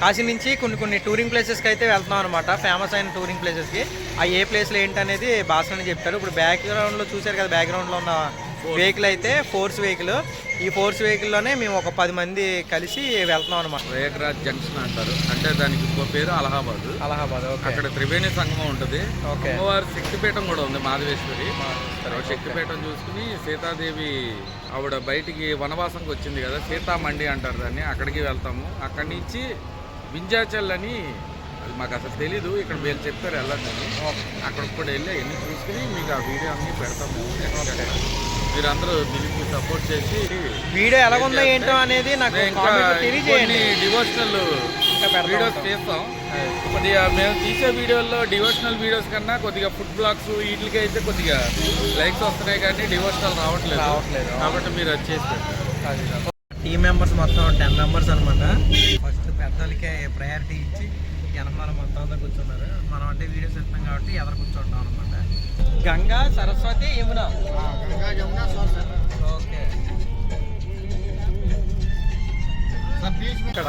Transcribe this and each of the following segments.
కాశీ నుంచి కొన్ని కొన్ని టూరింగ్ ప్లేసెస్కి అయితే వెళ్తున్నాం అనమాట ఫేమస్ అయిన టూరింగ్ ప్లేసెస్కి ఆ ఏ ప్లేస్లో ఏంటనేది భాషని చెప్తారు. ఇప్పుడు బ్యాక్గ్రౌండ్లో చూశారు కదా బ్యాక్గ్రౌండ్లో ఉన్న వెహికల్ అయితే ఫోర్స్ వెహికల్ ఈ ఫోర్స్ వెహికల్లోనే మేము ఒక పది మంది కలిసి వెళ్తున్నాం అనమాట ప్రయాగ్రాజ్ జంక్షన్ అంటారు. అంటే దానికి ఇంకో పేరు అలహాబాద్. అలహాబాద్ అక్కడ త్రివేణి సంగమం ఉంటుంది. అమ్మవారి శక్తిపీఠం కూడా ఉంది మాధవేశ్వరి. తర్వాత శక్తిపీఠం చూసుకుని సీతాదేవి ఆవిడ బయటికి వనవాసంకి వచ్చింది కదా సీతామండి అంటారు దాన్ని. అక్కడికి వెళ్తాము. అక్కడి నుంచి వింజాచల్ అని అది మాకు అసలు తెలీదు ఇక్కడ వీళ్ళు చెప్తారు వెళ్ళండి అక్కడికి కూడా వెళ్ళి ఎన్ని చూసుకుని మీకు ఆ వీడియో అన్ని పెడతాము. మీరందరూ దీనికి సపోర్ట్ చేసి వీడియో ఎలాగుందో ఏంటో అనేది నాకు తెలియజేయండి. Devotional videos. చేస్తాం కొద్దిగా మేము తీసే వీడియోల్లో డివోషనల్ వీడియోస్ కన్నా కొద్దిగా ఫుడ్ బ్లాగ్స్ వీటికి అయితే కొద్దిగా లైక్స్ వస్తున్నాయి కానీ డివోషనల్ రావట్లేదు. రావట్లేదు. కాబట్టి మీరు అది చేసి పెట్టారు టీమ్ మెంబర్స్ మొత్తం టెన్ మెంబర్స్ అనమాట ఫస్ట్ పెద్దలకే ప్రయారిటీ ఇచ్చి వెనకాల మొత్తం అంతా కూర్చున్నారు. మనం అంటే వీడియోస్ ఇస్తాం కాబట్టి ఎదురు కూర్చుంటాం అనమాట గంగా సరస్వతి యమున. ఓకే. ఇక్కడ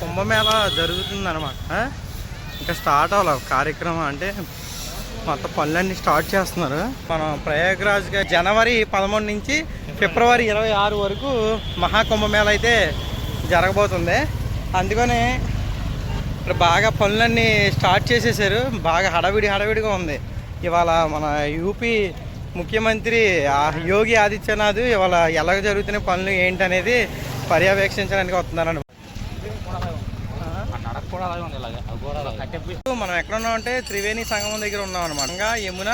కుంభమేళ జరుగుతుంది అనమాట ఇంకా స్టార్ట్ అవ్వాలి కార్యక్రమం అంటే మొత్తం పనులన్నీ స్టార్ట్ చేస్తున్నారు. మనం ప్రయాగ్రాజ్గా జనవరి పదమూడు నుంచి ఫిబ్రవరి ఇరవై ఆరు వరకు మహాకుంభమేళ అయితే జరగబోతుంది. అందుకని ఇక్కడ బాగా పనులన్నీ స్టార్ట్ చేసేసారు. బాగా హడావిడి హడావిడిగా ఉంది. ఇవాళ మన యూపీ ముఖ్యమంత్రి యోగి ఆదిత్యనాథ్ ఇవాళ ఎలా జరుగుతున్న పనులు ఏంటనేది పర్యవేక్షించడానికి వస్తున్నారని. మనం ఎక్కడ ఉన్నాం అంటే త్రివేణి సంగమం దగ్గర ఉన్నాం అనమాట ఇంకా యమున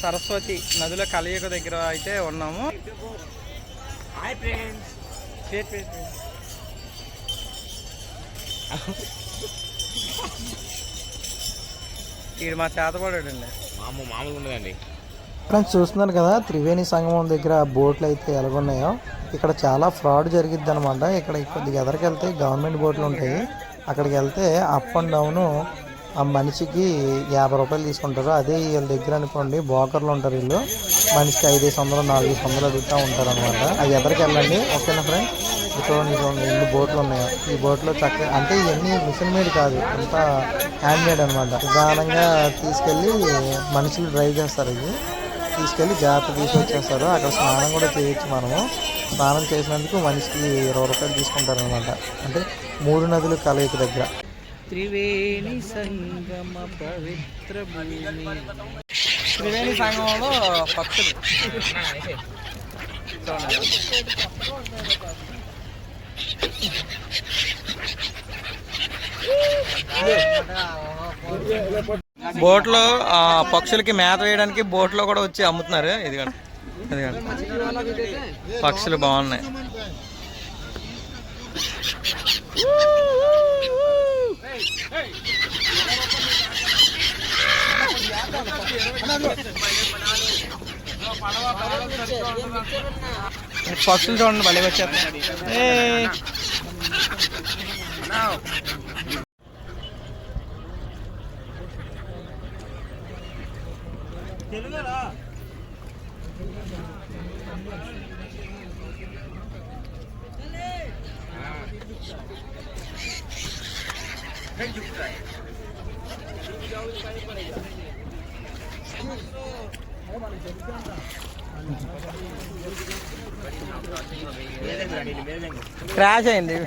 సరస్వతి నదుల కలయిక దగ్గర అయితే ఉన్నాము. ఈడు మా చేతపడాడండి మామూలు ఉండదండి. ఫ్రెండ్స్ చూస్తున్నారు కదా త్రివేణి సంగమం దగ్గర బోట్లు అయితే ఎలాగున్నాయో. ఇక్కడ చాలా ఫ్రాడ్ జరిగిద్ది అనమాట ఇక్కడ కొద్దిగా ఎదరికెళ్తే గవర్నమెంట్ బోట్లు ఉంటాయి అక్కడికి వెళ్తే అప్ అండ్ డౌన్ ఆ మనిషికి యాభై రూపాయలు తీసుకుంటారు. అదే వీళ్ళ దగ్గర అనుకోండి బోకర్లు ఉంటారు వీళ్ళు. మనిషికి ఐదేసి వందలు నాలుగు వందలు అడుగుతూ ఉంటారు అనమాట అది ఎవరికి వెళ్ళండి? ఓకేనా ఫ్రెండ్ చూడండి చూడండి. ఎన్ని బోట్లు ఉన్నాయి. ఈ బోట్లో చక్కగా అంటే ఇవన్నీ మిషన్ మేడ్ కాదు. అంతా హ్యాండ్ మేడ్ అనమాట నిదానంగా తీసుకెళ్ళి మనుషులు డ్రైవ్ చేస్తారు ఇది తీసుకెళ్ళి జాగ్రత్త తీసుకొచ్చేస్తారు. అక్కడ స్నానం కూడా చేయొచ్చు మనము. స్నానం చేసినందుకు మనిషికి ఇరవై రూపాయలు తీసుకుంటారు అనమాట అంటే మూడు నదులు కలయిక దగ్గర. త్రివేణి సంగమ పవిత్ర భూమి. త్రివేణి సంగమంలో భక్తులు. బోట్లో ఆ, పక్షులకి మేత వేయడానికి బోట్లో కూడా వచ్చి అమ్ముతున్నారు. ఇదిగోండి. ఇదిగోండి. పక్షులు బాగున్నాయి. పక్షులు చూడండి భలే వచ్చారు క్రాష్ అయింది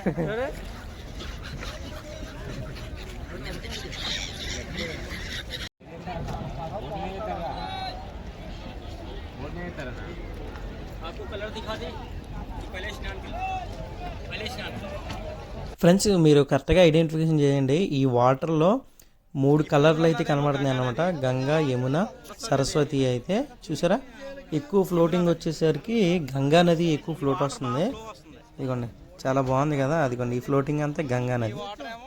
ఫ్రెండ్స్ మీరు కరెక్ట్గా ఐడెంటిఫికేషన్ చేయండి. ఈ వాటర్లో మూడు కలర్లు అయితే కనబడుతున్నాయి అనమాట గంగా యమున సరస్వతి అయితే. చూసారా? ఎక్కువ ఫ్లోటింగ్ వచ్చేసరికి గంగా నది ఎక్కువ ఫ్లోట్ వస్తుంది. ఇదిగోండి చాలా బాగుంది కదా? అదిగోండి ఈ ఫ్లోటింగ్ అంతా గంగా నది.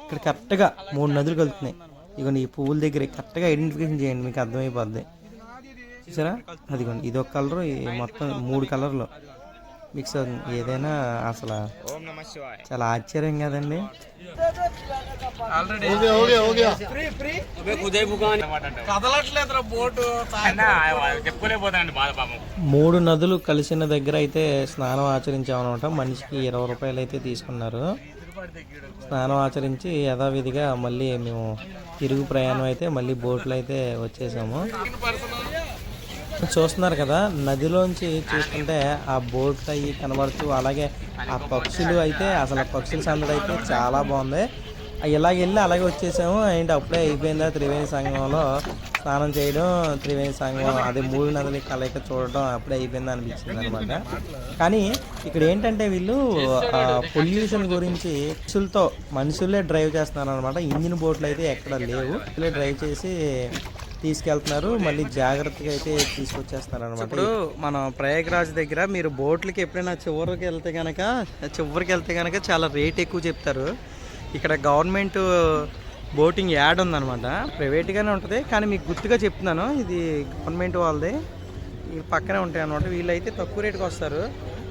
ఇక్కడ కరెక్ట్గా మూడు నదులు కలుగుతున్నాయి ఇదిగోండి ఈ పువ్వుల దగ్గర కరెక్ట్గా ఐడెంటిఫికేషన్ చేయండి మీకు అర్థమైపోద్ది. చూసారా? అదిగోండి ఇది ఒక కలరు మొత్తం మూడు కలర్లు. మిక్స్ అవుతుంది ఏదైనా అసలు చాలా ఆశ్చర్యం కదండి. మూడు నదులు కలిసిన దగ్గర అయితే స్నానం ఆచరించామన్నమాట. మనిషికి ఇరవై రూపాయలు అయితే తీసుకున్నారు. స్నానం ఆచరించి యథావిధిగా మళ్ళీ మేము తిరుగు ప్రయాణం అయితే మళ్ళీ బోట్లో అయితే వచ్చేసాము. చూస్తున్నారు కదా నదిలోంచి చూస్తుంటే ఆ బోట్లు అవి కనబడుతూ అలాగే ఆ పక్షులు అయితే అసలు ఆ పక్షుల సందడి అయితే చాలా బాగుంది. ఇలాగ వెళ్ళి అలాగే వచ్చేసాము. అండ్ అప్పుడే అయిపోయిందా త్రివేణి సంగమంలో స్నానం చేయడం త్రివేణి సంగమం అదే మూడు నదుల కలయిక చూడడం అప్పుడే అయిపోయిందా అనిపించింది అనమాట కానీ ఇక్కడ ఏంటంటే వీళ్ళు పొల్యూషన్ గురించి పక్షులతో మనుషులే డ్రైవ్ చేస్తున్నారు అనమాట ఇంజిన్ బోట్లు అయితే ఎక్కడ లేవు. డ్రైవ్ చేసి తీసుకెళ్తున్నారు. మళ్ళీ జాగ్రత్తగా అయితే తీసుకొచ్చేస్తున్నారు అనమాట ఇప్పుడు మన ప్రయాగరాజ్ దగ్గర మీరు బోట్లకి ఎప్పుడైనా చివరికి వెళ్తే కనుక చివరికి వెళ్తే కనుక చాలా రేట్ ఎక్కువ చెప్తారు. ఇక్కడ గవర్నమెంట్ బోటింగ్ యాడ్ ఉందన్నమాట. ప్రైవేట్గానే ఉంటుంది కానీ మీకు గుర్తుగా చెప్తున్నాను ఇది గవర్నమెంట్ వాళ్ళది. ఈ పక్కనే ఉంటాయి అనమాట వీళ్ళైతే తక్కువ రేటుకి వస్తారు.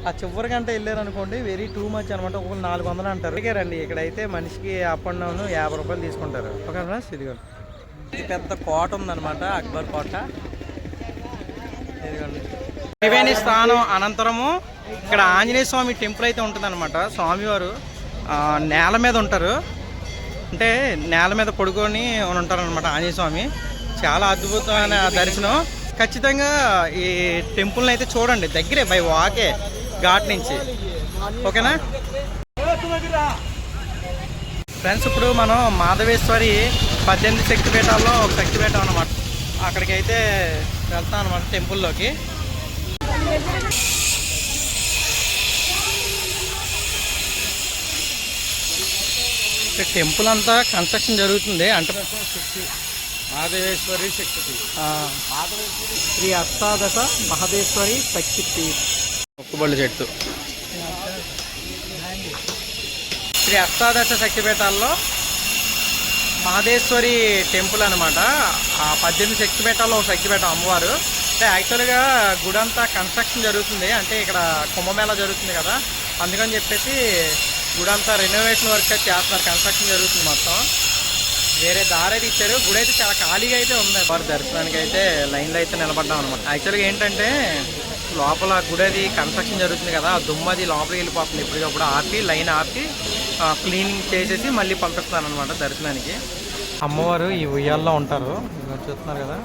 ఆ చివరి గంట వెళ్ళారు అనుకోండి వెరీ టూ మచ్ అనమాట ఒక నాలుగు వందలు అంటారు. అడిగారండి ఇక్కడైతే మనిషికి అప్ అండ్ డౌన్ యాభై రూపాయలు తీసుకుంటారు. ఓకే ఫ్రెండ్స్ పెద్ద కోట ఉందన్నమాట అక్బర్ కోట. త్రివేణి స్థానం అనంతరము ఇక్కడ ఆంజనేయ స్వామి టెంపుల్ అయితే ఉంటుందన్నమాట. స్వామివారు నేల మీద ఉంటారు. అంటే నేల మీద పడుకొని ఉంటారు అనమాట ఆంజనేయ స్వామి. చాలా అద్భుతమైన దర్శనం. ఖచ్చితంగా ఈ టెంపుల్ని అయితే చూడండి దగ్గరే బై వాకే ఘాట్ నుంచి. ఓకేనా? ఫ్రెండ్స్ ఇప్పుడు మనం మాధవేశ్వరి పద్దెనిమిది శక్తిపీఠాల్లో ఒక శక్తిపీఠం అనమాట అక్కడికి అయితే వెళ్తాం అనమాట టెంపుల్లోకి. టెంపుల్ అంతా కన్స్ట్రక్షన్ జరుగుతుంది అంటే మాధవేశ్వరి శక్తి శ్రీ అష్టాదశ మహదేశ్వరి శక్తి మొక్కుబళ్ళు చెట్టు. శ్రీ అష్టాదశ శక్తిపీఠాల్లో మహదేశ్వరి టెంపుల్ అనమాట ఆ పద్దెనిమిది శక్తిపేటలో ఒక శక్తిపీఠం అమ్మవారు. అంటే యాక్చువల్గా గుడి అంతా కన్స్ట్రక్షన్ జరుగుతుంది. అంటే ఇక్కడ కుంభమేళ జరుగుతుంది కదా. అందుకని చెప్పేసి గుడి అంతా రెనోవేషన్ వర్క్ అయితే చేస్తున్నారు. కన్స్ట్రక్షన్ జరుగుతుంది మొత్తం. వేరే దారి అయితే ఇచ్చారు. గుడి అయితే చాలా ఖాళీగా అయితే ఉంది. వారు దర్శనానికి అయితే లైన్లో అయితే నిలబడ్డాం అనమాట యాక్చువల్గా ఏంటంటే లోపల గుడి అది కన్స్ట్రక్షన్ జరుగుతుంది కదా. దుమ్మది అది లోపలికి వెళ్ళిపోతుంది. ఇప్పటికప్పుడు ఆపి లైన్ ఆపి క్లీనింగ్ చేసేసి మళ్ళీ పంపిస్తాను అనమాట దర్శనానికి. అమ్మవారు ఈ ఉయ్యాల్లో ఉంటారు. చూస్తున్నారు కదా.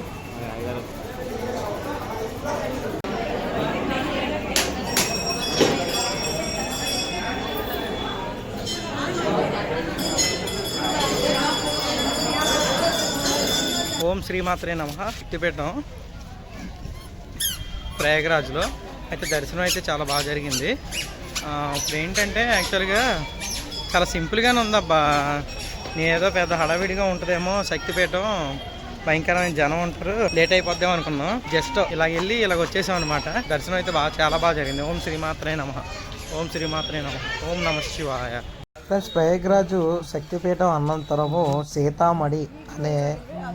ఓం శ్రీమాత్రే నమ. శక్తిపీఠం ప్రయాగరాజ్లో. అయితే దర్శనం అయితే చాలా బాగా జరిగింది. ఇప్పుడు ఏంటంటే యాక్చువల్గా చాలా సింపుల్గానే ఉందబ్బా. నేనేదో పెద్ద హడావిడిగా ఉంటుందేమో శక్తిపీఠం భయంకరమైన జనం ఉంటారు. లేట్ అయిపోద్దాం అనుకున్నాం. జస్ట్ ఇలా వెళ్ళి ఇలాగ వచ్చేసాం అనమాట దర్శనం అయితే బాగా చాలా బాగా జరిగింది. ఓం శ్రీమాత్రే నమ. ఓం శ్రీమాత్రే నమ. ఓం నమ శివాయ. ఫ్రెండ్స్ ప్రయాగ్రాజు శక్తిపీఠం అనంతరము సీతామణి అనే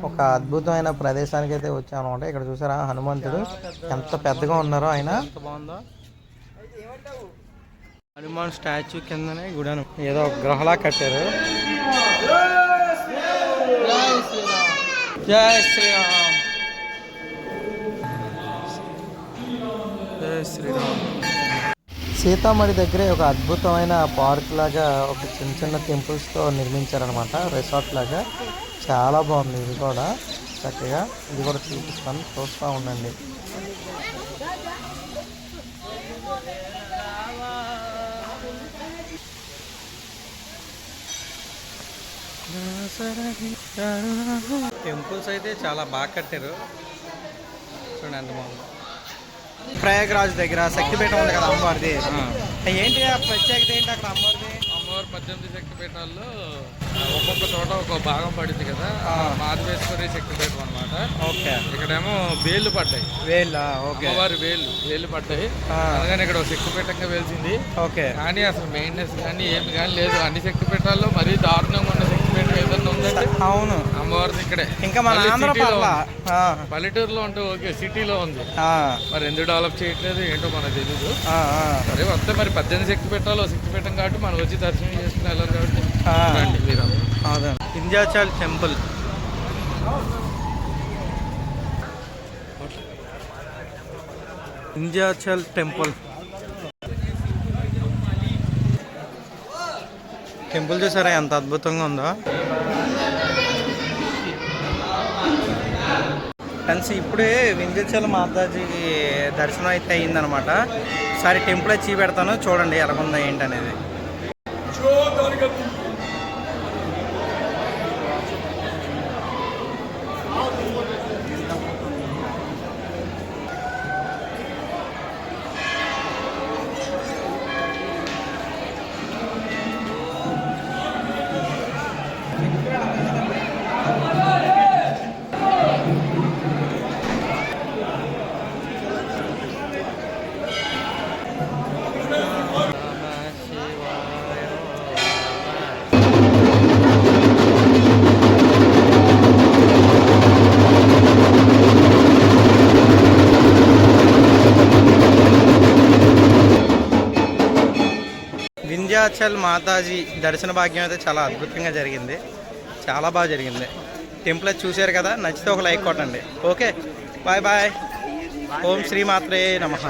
ఒక అద్భుతమైన ప్రదేశానికి అయితే వచ్చామన్నమాట ఇక్కడ చూసారా హనుమంతుడు ఎంత పెద్దగా ఉన్నారో ఆయన. బాగుందో. హనుమాన్ స్టాచ్యూ కిందనే గుడను ఏదో ఒక కట్టారు. జై శ్రీరామ్. జై శ్రీరామ్. సీతామణి దగ్గరే ఒక అద్భుతమైన పార్క్ లాగా ఒక చిన్న చిన్న టెంపుల్స్తో నిర్మించారనమాట రిసార్ట్ లాగా. చాలా బాగుంది ఇది కూడా. చక్కగా ఇది కూడా చూపిస్తాను. చూస్తూ ఉండండి. టెంపుల్స్ అయితే చాలా బాగా కట్టారు. చూడండి బాగుంది ప్రయాగరాజ్ దగ్గర శక్తిపీఠం ఉంది కదా అమ్మవారిది. ఏంటి ఆ ప్రత్యేకత ఏంటి అక్కడ అమ్మవారిది? పద్దెనిమిది శక్తిపీఠాల్లో ఒక్కొక్క చోట ఒక భాగం పడింది కదా మాధవేశ్వరి శక్తిపీఠం అన్నమాట. ఓకే. ఇక్కడేమో వేళ్ళు పడ్డాయి. వేళ్ళ? ఓకే. అమ్మవారి వేళ్ళు వేళ్ళు పడ్డాయి. అందుకని ఇక్కడ ఒక శక్తిపీఠంగా వెలిసింది. ఓకే. కానీ అసలు మెయింటెనెన్స్ కానీ ఏమి కానీ లేదు. అన్ని శక్తిపీఠాల్లో మరీ దారుణంగా ఉన్న శక్తిపీఠం ఏదన్నా ఉందంటే అవును. అమ్మవారిది ఇక్కడే. ఇంకా మన పల్లెటూరులో ఉంటే ఓకే సిటీలో ఉంది. మరి ఎందుకు డెవలప్ చేయట్లేదు? ఏంటో మనకు తెలీదు. సరే వస్తే మరి పద్దెనిమిది శక్తి పెట్టాలో శక్తి పెట్టం కాబట్టి మనం వచ్చి దర్శనం Vindhyachal temple. Vindhyachal temple. Temple చూసారా ఎంత అద్భుతంగా ఉందో. ఫ్రెండ్స్ ఇప్పుడే వింధ్యాచల్ మాతాజీకి దర్శనం అయితే అయిందనమాట. సరే టెంపుల్ వచ్చి పెడతాను చూడండి ఎలాగుందో ఏంటనేది. వర్గానికి వింధ్యాచల్ మాతాజీ దర్శన భాగ్యం అయితే చాలా అద్భుతంగా జరిగింది. చాలా బాగా జరిగింది. టెంపుల్ చూశారు కదా నచ్చితే ఒక లైక్ కొట్టండి. Okay bye bye. ఓం శ్రీ మాత్రే నమః.